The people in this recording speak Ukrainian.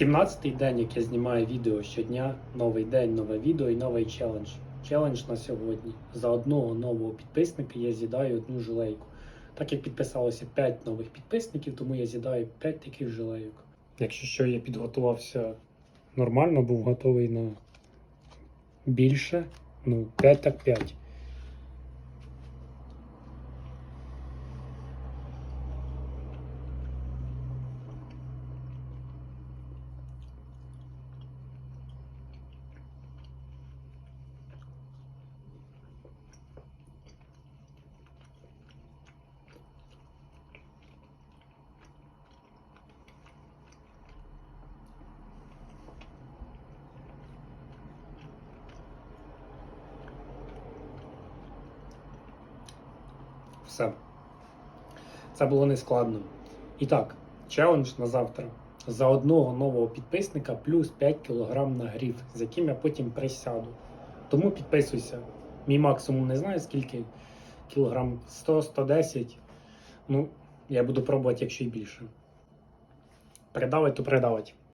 17-й день, як я знімаю відео щодня, новий день, нове відео і новий челендж. Челендж на сьогодні. За одного нового підписника я з'їдаю одну жилейку. Так як підписалося 5 нових підписників, тому я з'їдаю 5 таких жилейок. Якщо що, я підготувався нормально, був готовий на більше. Ну, 5 так 5. Все. Це було нескладно. І так, челендж на завтра. За одного нового підписника плюс 5 кг на гріф, з яким я потім присяду. Тому підписуйся. Мій максимум не знаю скільки кілограм 100-110. Ну, я буду пробувати, якщо і більше. Придавить, то придавить.